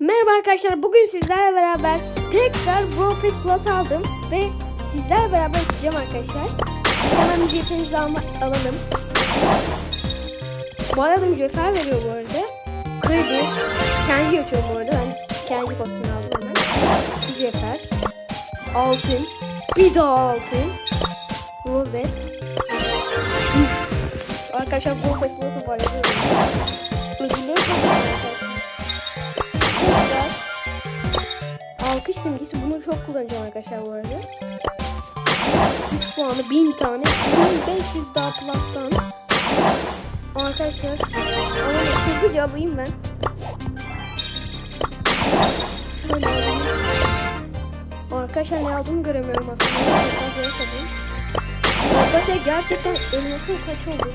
Merhaba arkadaşlar bugün sizlerle beraber tekrar Pass Plus aldım ve sizlerle beraber yapacağım arkadaşlar. Hemen ücretimizi alma, alalım. Bu arada mücevher veriyor bu arada. Kredi. Kendi açıyorum bu arada. Ben kendi kostümü aldım hemen. Mücevher. Altın. Bir daha altın. Rozet. Arkadaşlar Pass Plus'a bayılıyorum. Ödülleri çok alkış simgesi bunu çok kullanacağım arkadaşlar bu arada. 3 puanı 1000 tane 1500 daha plus'tan Arkadaşlar ama hızlıca alayım ben. Şöyle alayım. Arkadaşlar ne aldığımı göremiyorum aslında. Arkadaşlar gerçekten elmasım kaç oldu?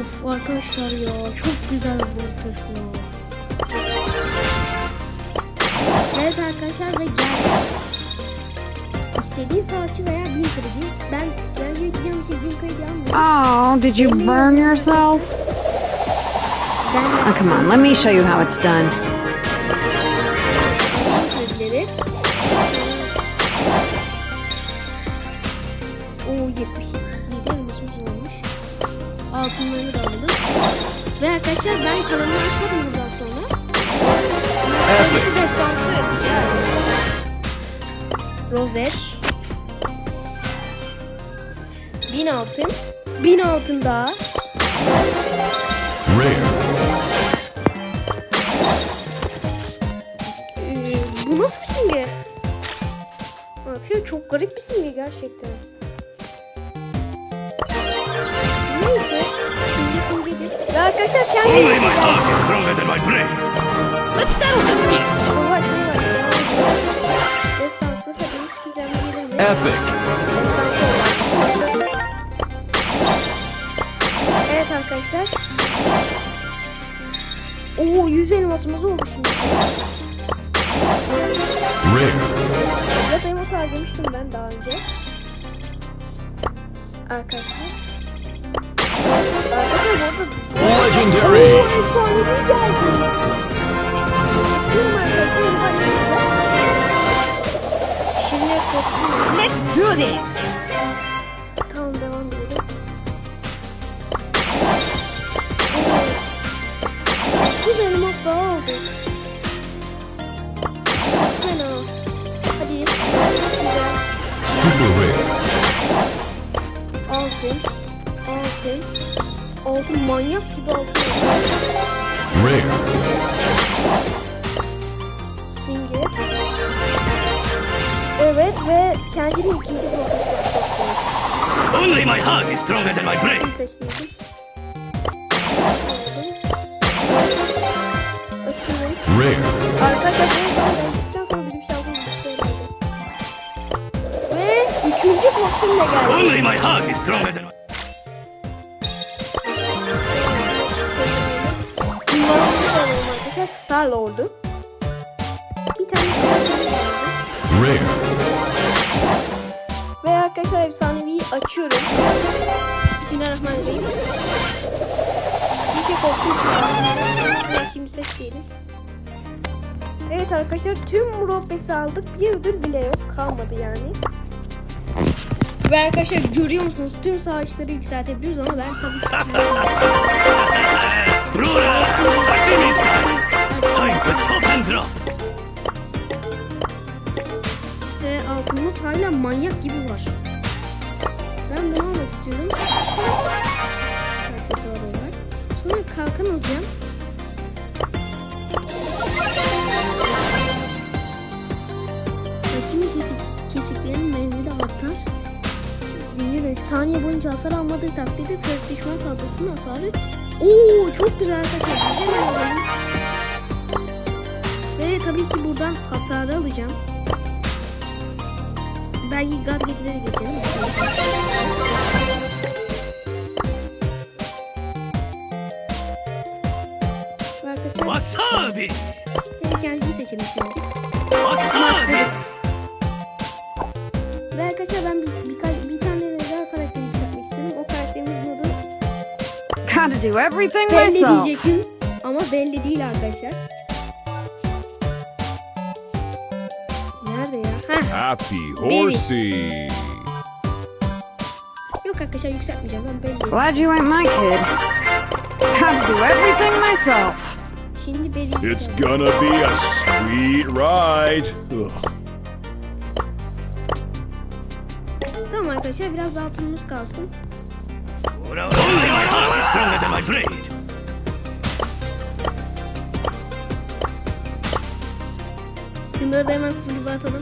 Of arkadaşlar ya çok güzel bu taşma. Evet arkadaşlar ve geldi. İstediğin savaşçı veya bin kredi. Ben bence gideceğim istediğin kredi almıyorum. Oh, did you burn yourself? Oh, come on, let me show you how it's done. kredileri. Oo 77 elmasımız olmuş. Altınlarını da aldım. Ve arkadaşlar ben kalanını açmadım. Kraliçe destansı yapacağız. Rozet. 1000 altın. 1000 altın daha. Rare. Ee, bu nasıl bir simge? Arkadaşlar çok garip bir simge gerçekten. Neyse. Simge simgedir. Ve arkadaşlar kendi Only my heart is stronger than my brain. Tabii güzel bir yerim. Epic. Evet arkadaşlar. Oo 100 elmasımız oldu şimdi. Rare. Fiyat elması harcamıştım ben daha önce. Arkadaşlar. Arkadaşlar bu arada Legendary. Oo, efsanevi geldi. Let's do this! Tamam devam edelim. Bu benim hafta oldu. Fena. Hadi. Super rare. Altın. Altın manyak gibi altın. Rare. Kendini ikinci profesyonel Only my heart is stronger than my brain. Rare. Arkadaşlar. Ve üçüncü de geldi. Only my heart is stronger than my... Star Lord'u. Bir tane. Rare. Açıyorum. Bismillahirrahmanirrahim. Bir şey korktum. Şimdi seçelim. Evet arkadaşlar tüm Murobbes'i aldık. Bir ödül bile yok. Kalmadı yani. Ve arkadaşlar görüyor musunuz? Tüm savaşları yükseltebiliyoruz ama ben tabii ki Brura. Sashimi style. Time to chop and drop. Altımız hala manyak gibi Sonra kalkan alacağım. Rakibin kesik, kesiklerin menzili artar. Dinliyorum. Saniye boyunca hasar almadığı takdirde sırf düşman saldırısının hasarı. Oo çok güzel arkadaşlar. Hemen. Ve tabii ki buradan hasarı alacağım. Belki gadgetleri geçelim. Wasabi. hem kendisi seçelim şimdi. Wasabi. Ve arkadaşlar ben bir, birkaç, bir tane daha karakter yükseltmek istiyorum. O karakterimizin adı Gotta do everything ne myself. diyecektim? Ama belli değil arkadaşlar. Nerede ya? Heh. Happy horsey. Yok arkadaşlar yükseltmeyeceğim. Ben belli. Glad you ain't my kid. To do everything myself. Şimdi belli. It's gonna be a sweet ride. Ugh. Tamam arkadaşlar biraz daha altınımız kalsın. Only my heart is stronger than my blade. Şunları da hemen kulübe atalım.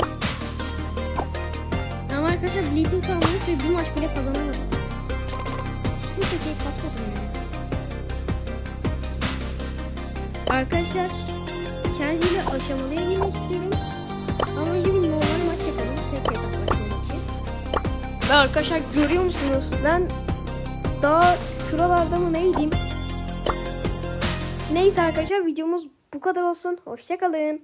Ama arkadaşlar Bleeding kalmamış ve bir maç bile kazanamadık. Hiç şey kasmadım yani. Arkadaşlar ile aşamalıya girmek istiyorum. Ama önce normal maç yapalım. Tek hesaplaşmak için. Ve arkadaşlar görüyor musunuz? Ben daha şuralarda mı neydim? Neyse arkadaşlar videomuz bu kadar olsun. Hoşçakalın.